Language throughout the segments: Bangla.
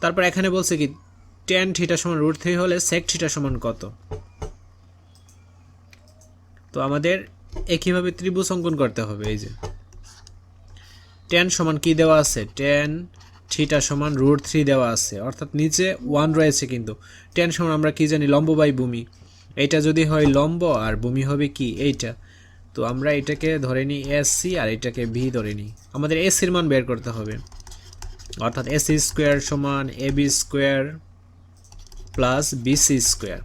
তারপর এখানে বলছে কি টেন থিটা সমান রুট থ্রি হলে সেক থিটা সমান কত? তো আমাদের একইভাবে ত্রিভুজ অঙ্কন করতে হবে, এই যে। টেন সমান কি দেওয়া আছে? টেন থিটা সমান রুট থ্রি দেওয়া আছে। অর্থাৎ নিচে ওয়ান রয়েছে কিন্তু। টেন সমান আমরা কি জানি, লম্ব বাই ভূমি। এইটা যদি হয় লম্ব, আর ভূমি হবে কি, এইটা। তো আমরা এটাকে ধরে নিই এস সি আর এটাকে ভি ধরে নিই। আমাদের এসির মান বের করতে হবে। অর্থাৎ এসি স্কোয়ার সমান A B square plus BC square.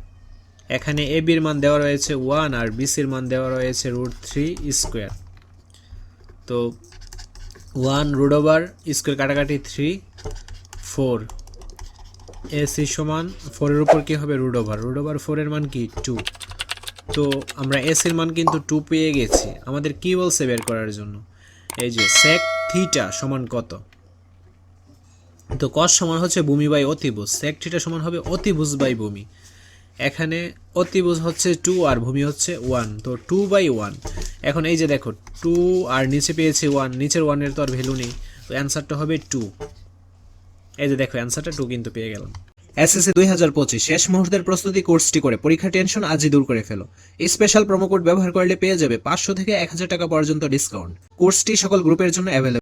এখানে এ বির মান দেওয়া রয়েছে ওয়ান আর বিসির মান দেওয়া রয়েছে রুট থ্রি স্কোয়ার। তো ওয়ান রুট ওভার স্কোয়ার কাটাকাটি থ্রি, ফোর। এসি সমান ফোরের উপর কি হবে? Root over. রুট ওভার ফোরের মান কি? টু। তো আমরা এসির মান কিন্তু টু পেয়ে গেছি। আমাদের কি বলছে বের করার জন্য? এই যে সেক থিটা সমান কত? তো কস সমান হচ্ছে ভূমি বাই অতিভুজ। সেক থিটা সমান হবে অতিভুজ বাই ভূমি। এখানে অতিভুজ হচ্ছে টু আর ভূমি হচ্ছে ওয়ান তো টু বাই ওয়ান এখন এই যে দেখো টু আর নিচে পেয়েছি ওয়ান নিচের ওয়ানের তো আর ভ্যালু নেই, তো অ্যান্সারটা হবে টু এই যে দেখো অ্যান্সারটা টু কিন্তু পেয়ে গেলাম। এসএসসি দুই হাজার পঁচিশ, শেষ মুহূর্তের প্রস্তুতি কোর্সটি করে, পরীক্ষা টেনশন আজই দূর করে ফেলো। স্পেশাল প্রোমো কোড ব্যবহার করলে পেয়ে যাবে পাঁচশো থেকে এক হাজার টাকা পর্যন্ত ডিসকাউন্ট কোর্সটি সকল গ্রুপের জন্য অ্যাভেলেবল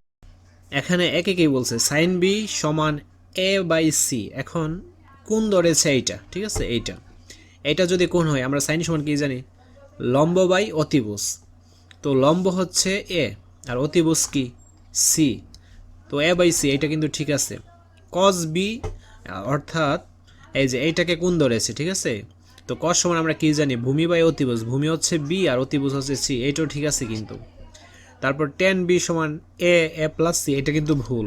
এখানে একে কি বলছে? সাইন বি সমান এ বাই সি। এখন কোন ধরেছে এইটা? ঠিক আছে, এইটা। এটা যদি কোন হয়, আমরা সাইন সমান কি জানি? লম্ব বাই অতিভুজ। তো লম্ব হচ্ছে এ, আর অতিভুজ কি? সি। তো এ বাই সি এটা কিন্তু ঠিক আছে। কস বি, অর্থাৎ এই যে এইটাকে কোন ধরেছে ঠিক আছে? তো কস সমান আমরা কি জানি? ভূমি বাই অতিভুজ। ভূমি হচ্ছে বি আর অতিভুজ হচ্ছে সি। এইটাও ঠিক আছে কিন্তু। তারপর টেন বি সমান এ এ প্লাস সি এটা কিন্তু ভুল।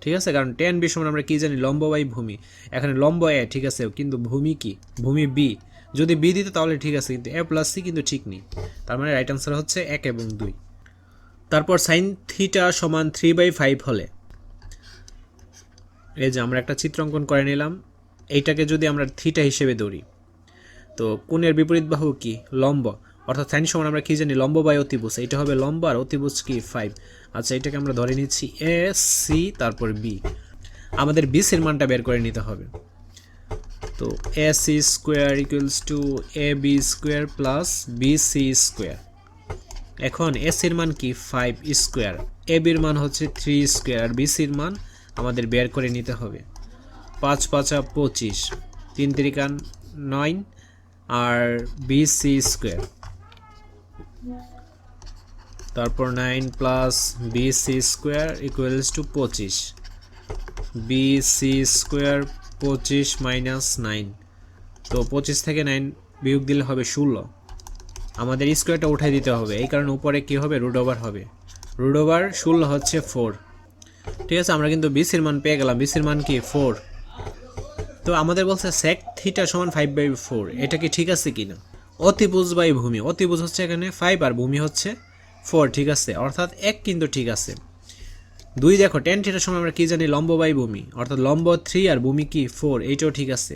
ঠিক আছে? কারণ টেন বি সমান আমরা কী জানি? লম্ব বাই ভূমি। এখানে লম্ব এ ঠিক আছে? কিন্তু ভূমি কি? ভূমি বি যদি বি দিতে, তাহলে ঠিক আছে, কিন্তু এ প্লাস সি কিন্তু ঠিক নেই। তার মানে রাইট আনসার হচ্ছে এক এবং দুই। তারপর সাইন থিটা সমান থ্রি বাই ফাইভ হলে। এই যে আমরা একটা চিত্র অঙ্কন করে নিলাম। এইটাকে যদি আমরা থিটা হিসেবে ধরি, তো কোণের বিপরীত বাহু কি? লম্ব। অর্থাৎ সাইন সমান আমরা কি জানি? লম্ব বাই অতিভুজ। এটা হবে লম্ব আর অতিভুজ কি? ফাইভ আচ্ছা এটাকে আমরা ধরে নিচ্ছি এ সি তারপর বি আমাদের বিসির মানটা বের করে নিতে হবে। তো A C square equals to A B square plus B C square এখন এসির মান কি? ফাইভ স্কোয়ার এ বির মান হচ্ছে থ্রি স্কোয়ার আর বিসির মান আমাদের বের করে নিতে হবে। পাঁচ, পাঁচা পঁচিশ। তিন তিরিকান নয় আর বিসি স্কোয়ার তারপর nine plus BC square equals to পঁচিশ। বিসি স্কোয়ার পঁচিশ মাইনাস নাইন তো পঁচিশ থেকে নাইন বিয়োগ দিলে হবে ষোলো। আমাদের স্কোয়ারটা উঠাই দিতে হবে। এই কারণে উপরে কী হবে? রুড ওভার হবে। রুড ওভার ষোলো হচ্ছে ফোর ঠিক আছে, আমরা কিন্তু বিসির মান পেয়ে গেলাম। বিসির মান কি? ফোর তো আমাদের বলছে সেক থিটা সমান ফাইভ বাই ফোর এটা কি ঠিক আছে কি না অতিভুজ বাই ভূমি। অতিভুজ হচ্ছে এখানে ফাইভ আর ভূমি হচ্ছে ফোর ঠিক আছে? অর্থাৎ এক কিন্তু ঠিক আছে। দুই দেখো টেন থিটার সময় আমরা কী জানি? লম্ব বাই ভূমি। অর্থাৎ লম্ব থ্রি আর ভূমি কি? ফোর এইটাও ঠিক আছে।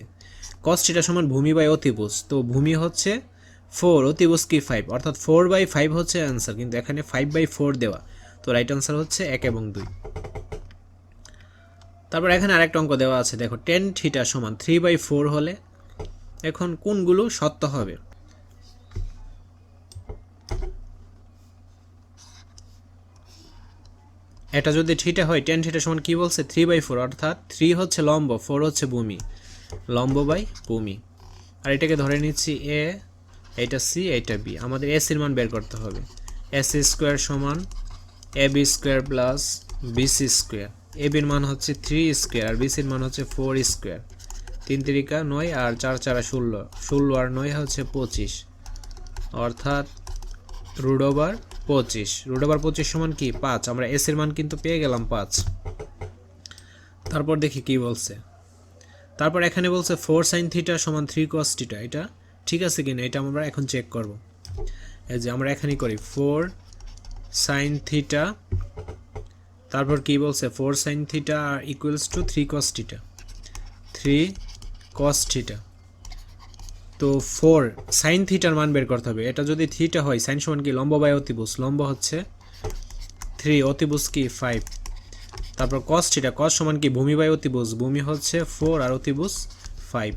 কস থিটার সমান ভূমি বাই অতিভুজ। তো ভূমি হচ্ছে ফোর অতিভুজ কি ফাইভ অর্থাৎ ফোর বাই ফাইভ হচ্ছে অ্যান্সার কিন্তু এখানে ফাইভ বাই ফোর দেওয়া। তো রাইট অ্যান্সার হচ্ছে এক এবং দুই। তারপর এখানে আরেকটা অঙ্ক দেওয়া আছে। দেখো টেন থিটা সমান থ্রি বাই ফোর হলে এখন কোনগুলো সত্য হবে? এটা যদি থিটা হয় টেন থিটা সমান কি বলছে? থ্রি বাই ফোর অর্থাৎ থ্রি হচ্ছে লম্ব ফোর হচ্ছে ভূমি। লম্ব বাই ভূমি। আর এটাকে ধরে নিচ্ছি এ এটা সি এটা বি আমাদের এ সির মান বের করতে হবে। এ সি স্কোয়ার সমান A B square plus BC square A বির মান হচ্ছে থ্রি স্কোয়ার আর বিসির মান হচ্ছে ফোর স্কোয়ার তিন তিরিকা নয় আর চার চারা ষোলো। ষোলো আর নয় হচ্ছে পঁচিশ। অর্থাৎ রুড ওভার পঁচিশ। রুড ওভার পঁচিশ সমান কি? পাঁচ। আমরা এস এর মান কিন্তু পেয়ে গেলাম পাঁচ। তারপর দেখি কি বলছে। তারপর এখানে বলছে ফোর সাইন থিটা সমান থ্রি কস থিটা এটা ঠিক আছে কিনা? এটা আমরা এখন চেক করব। এই যে আমরা এখানেই করি। ফোর সাইন থিটা তারপর কি বলছে? Four sine theta R equals to three cos theta three cos theta তো ফোর সাইন থিটার মান বের করতে হবে। এটা যদি থিটা হয় সাইন সমান কি? লম্ব বাই অতিভুজ। লম্ব হচ্ছে থ্রি অতিভুজ কি? ফাইভ তারপর কস থিটা কস সমান কি? ভূমি বাই অতিভুজ। ভূমি হচ্ছে ফোর আর অতিভুজ ফাইভ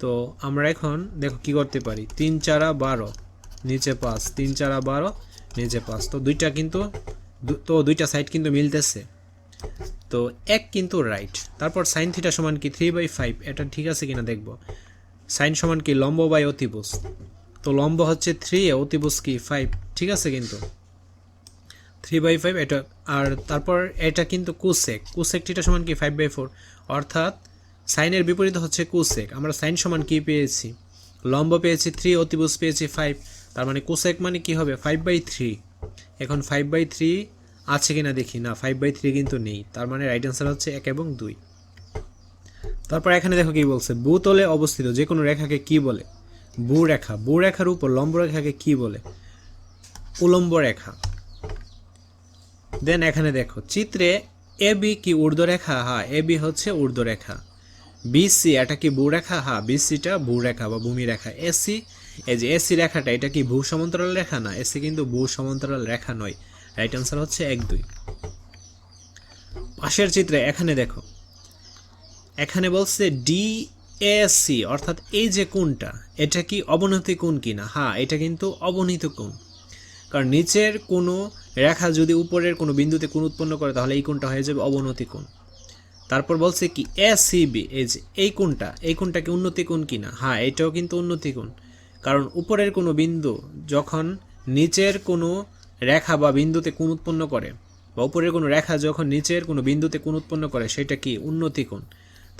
তো আমরা এখন দেখো কি করতে পারি? তিন চারা বারো, নিচে পাঁচ। তিন চারা বারো, নিচে পাঁচ। তো দুইটা কিন্তু তো দুইটা সাইড কিন্তু মিলতেছে। তো এক কিন্তু রাইট তারপর সাইন থিটা সমান কি? থ্রি বাই ফাইভ এটা ঠিক আছে কিনা দেখব। সাইন সমান কি? লম্ব বাই অতিভুজ। তো লম্ব হচ্ছে থ্রি অতিভুজ কি? ফাইভ ঠিক আছে কিন্তু? থ্রি বাই ফাইভ এটা আর তারপর এটা কিন্তু কুসেক কুসেক থিটা সমান কি? ফাইভ বাই ফোর অর্থাৎ সাইনের বিপরীত হচ্ছে কুসেক আমরা সাইন সমান কি পেয়েছি? লম্ব পেয়েছি থ্রি অতিভুজ পেয়েছি ফাইভ তার মানে কুসেক মানে কি হবে? ফাইভ বাই থ্রি এখন ফাইভ বাই থ্রি আছে কিনা দেখি না। ফাইভ বাই থ্রি কিন্তু নেই। তার মানে রাইট অ্যান্সার হচ্ছে এক এবং দুই। তারপর এখানে দেখো কি বলছে, ভূতলে অবস্থিত যে কোনো রেখাকে কি বলে? ভূ রেখা ভূ রেখার উপর লম্ব রেখাকে কি বলে? উলম্ব রেখা। দেন এখানে দেখো, চিত্রে এ বি কি ঊর্ধ্বরেখা? হ্যাঁ এ বি হচ্ছে ঊর্ধ্বরেখা। বিসি এটা কি ভূরেখা? হ্যাঁ বিসিটা ভূরেখা বা ভূমি রেখা এসি এই যে এসি রেখাটা, এটা কি ভূ সমান্তরাল রেখা? না এসি কিন্তু ভূ সমান্তরাল রেখা নয়। রাইট আনসার হচ্ছে এক দুই। পাশের চিত্রে এখানে দেখো এখানে বলছে ডি এসি অর্থাৎ এই যে কোণটা, এটা কি অবনতি কিনা? হ্যাঁ এটা কিন্তু অবনীত কোণ। কারণ নিচের কোনো রেখা যদি উপরের কোনো বিন্দুতে কোণ উৎপন্ন করে, তাহলে এই কোণটা হয়ে যাবে অবনতি কোণ। তারপর বলছে কি এসিবি এই যে এই কোণটা এই কোণটা কি উন্নতি কিনা? হ্যাঁ এটাও কিন্তু উন্নতি কোণ। কারণ উপরের কোনো বিন্দু যখন নিচের কোনো রেখা বা বিন্দুতে কোণ উৎপন্ন করে, বা উপরের কোনো রেখা যখন নিচের কোনো বিন্দুতে কোণ উৎপন্ন করে, সেটা কি উন্নতি কোণ?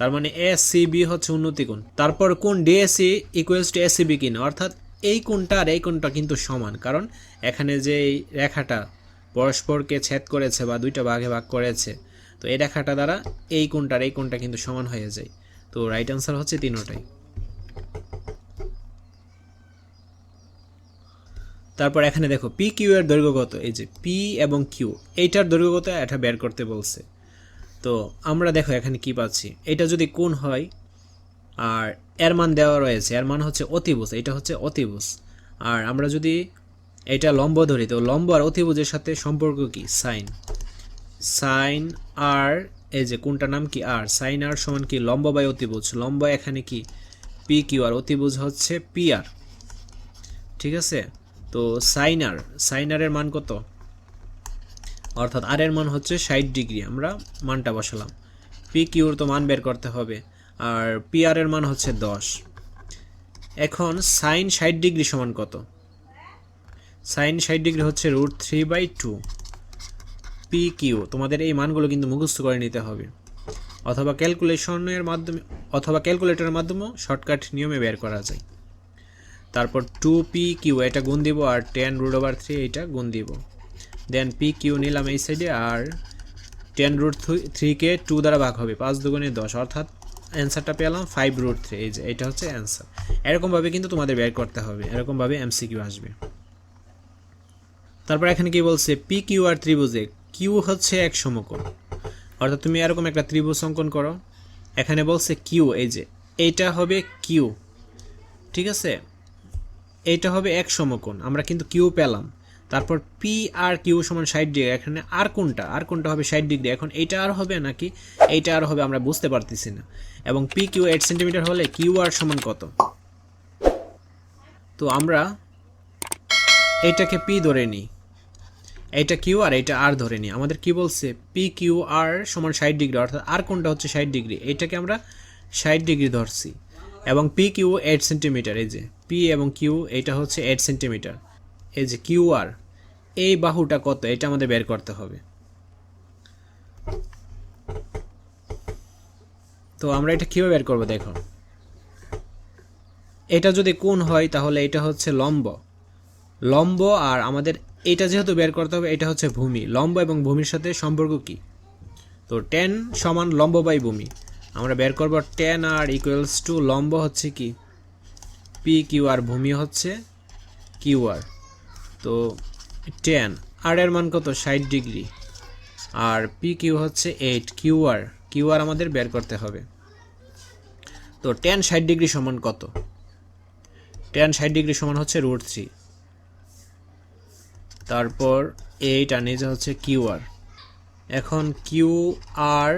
তার মানে এস সিবি হচ্ছে উন্নতি কোণ। তারপর কোন ডিএসি ইকুয়ালস টু এসিবি কিনা অর্থাৎ এই কোণটা আর এই কোণটা কিন্তু সমান। কারণ এখানে যে এই রেখাটা পরস্পরকে ছেদ করেছে বা দুইটা ভাগে ভাগ করেছে, তো এই রেখাটা দ্বারা এই কোণটা আর এই কোণটা কিন্তু সমান হয়ে যায়। তো রাইট আনসার হচ্ছে তিনোটাই। তারপর এখানে দেখো পি কিউ এর দৈর্ঘ্য কত? এই যে পি এবং কিউ এইটার দৈর্ঘ্য কত? এটা বের করতে বলছে। তো আমরা দেখো এখানে কি পাচ্ছি। এটা যদি কোণ হয়, আর এর মান দেওয়া রয়েছে, এর মান হচ্ছে অতিভুজ, এটা হচ্ছে অতিভুজ। আর আমরা যদি এটা লম্ব ধরি, তো লম্ব আর অতিভুজের সাথে সম্পর্ক কি? সাইন। সাইন আর, এই যে কোনটার নাম কি? আর। সাইন আর সমান কি? লম্ব বাই অতিভুজ। লম্ব এখানে কি? পি কিউ আর অতিভুজ হচ্ছে পি আর ঠিক আছে? তো সাইন আর সাইন আর এর মান কত? অর্থাৎ আর এর মান হচ্ছে ষাট ডিগ্রি, আমরা মানটা বসালাম। পি কিউর তো মান বের করতে হবে, আর পি আর এর মান হচ্ছে দশ। এখন সাইন ষাট ডিগ্রি সমান কত? সাইন ষাট ডিগ্রি হচ্ছে root three by two P Q তোমাদের এই মানগুলো কিন্তু মুখস্থ করে নিতে হবে। অথবা ক্যালকুলেশনের মাধ্যমে অথবা ক্যালকুলেটরের মাধ্যমেও শর্টকাট নিয়মে বের করা যায়। তারপর টু পি কিউ এটা গুণ দিব, আর টেন রুট ওভার থ্রি এটা গুণ দিব। দেন পি কিউ নিলাম এই সাইডে আর টেন রুট থ্রিকে টু দ্বারা ভাগ হবে, পাঁচ দুগুণে দশ। অর্থাৎ অ্যান্সারটা পেলাম ফাইভ রুট থ্রি এই যে, এটা হচ্ছে অ্যান্সার এরকমভাবে কিন্তু তোমাদের বের করতে হবে, এরকমভাবে এমসিকিউ আসবে। তারপর এখানে কি বলছে? পি কিউ আর ত্রিভুজে কিউ হচ্ছে এক সমকোণ। অর্থাৎ তুমি এরকম একটা ত্রিভুজ অঙ্কন করো। এখানে বলছে কিউ এই যে, এইটা হবে কিউ ঠিক আছে? এইটা হবে এক সমকোণ। আমরা কিন্তু কিউ পেলাম। তারপর পি আর কিউ সমান ষাট ডিগ্রি, এখানে আর কোনটা? আর কোনটা হবে ষাট ডিগ্রি? এখন এইটা আর হবে নাকি এইটা আর হবে আমরা বুঝতে পারতেছি না। এবং পি কিউ এইট সেন্টিমিটার হলে কিউ আর সমান কত? তো আমরা এটাকে পি ধরে নিই। এটা কিউ আর এটা আর ধরে নিই। আমাদের কি বলছে? পি কিউ আর সমান ষাট ডিগ্রি, অর্থাৎ আর কোনটা হচ্ছে ষাট ডিগ্রি? এটাকে আমরা ষাট ডিগ্রি ধরছি। এবং পি কিউ এইট সেন্টিমিটার এই যে পি এবং কিউ এইটা হচ্ছে এইট সেন্টিমিটার এই যে কিউ আর এই বাহুটা কত? এটা আমাদের বের করতে হবে। তো আমরা এটা কীভাবে বের করব দেখো। এটা যদি কোণ হয়, তাহলে এটা হচ্ছে লম্ব। লম্ব আর আমাদের এটা যেহেতু বের করতে হবে, এটা হচ্ছে ভূমি। লম্ব এবং ভূমির সাথে সম্পর্ক কি? তো টেন সমান লম্ব বাই ভূমি। আমরা বের করব টেন আর ইকুয়ালস টু লম্ব হচ্ছে কি? পি কিউ আর ভূমি হচ্ছে কিউ আর তো টেন আর এর মান কত? ষাট ডিগ্রি। আর পি কিউ হচ্ছে eight Q R Q R আমাদের বের করতে হবে। তো টেন ষাট ডিগ্রি সমান কত? টেন ষাট ডিগ্রি সমান হচ্ছে রুট থ্রি তারপর এইট আর নিচে হচ্ছে কিউ আর এখন কিউ আর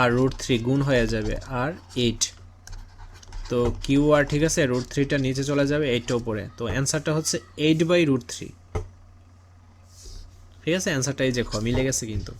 আর রুট থ্রি গুণ হয়ে যাবে আর এইট তো কিউ আর ঠিক আছে রুট থ্রিটা নিচে চলে যাবে এইটটা উপরে। তো অ্যান্সারটা হচ্ছে এইট বাই রুট থ্রি ঠিক আছে অ্যান্সারটা এই কমই মিলে গেছে কিন্তু।